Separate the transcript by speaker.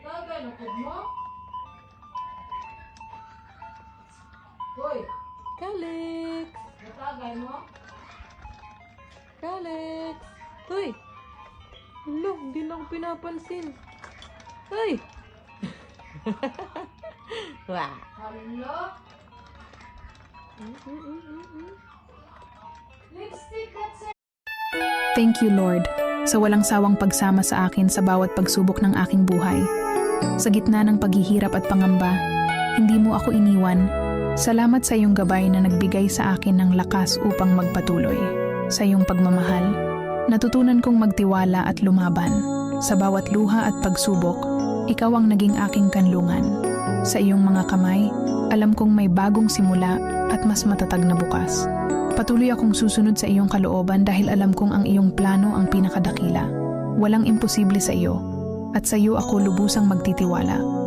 Speaker 1: Tagay na pud mo? Hoy,
Speaker 2: Kalex!
Speaker 1: natagay mo?
Speaker 2: Kalex! Uy! Hello, hindi lang pinapansin. Uy! Wah!
Speaker 1: Hello? Lipstick that's.
Speaker 3: Thank you, Lord, sa walang sawang pagsama sa akin sa bawat pagsubok ng aking buhay. Sa gitna ng paghihirap at pangamba, hindi mo ako iniwan. Salamat sa iyong gabay na nagbigay sa akin ng lakas upang magpatuloy. Sa iyong pagmamahal, natutunan kong magtiwala at lumaban. Sa bawat luha at pagsubok, ikaw ang naging aking kanlungan. Sa iyong mga kamay, alam kong may bagong simula at mas matatag na bukas. Patuloy akong susunod sa iyong kalooban dahil alam kong ang iyong plano ang pinakadakila. Walang imposible sa iyo, at sa iyo ako lubusang magtitiwala.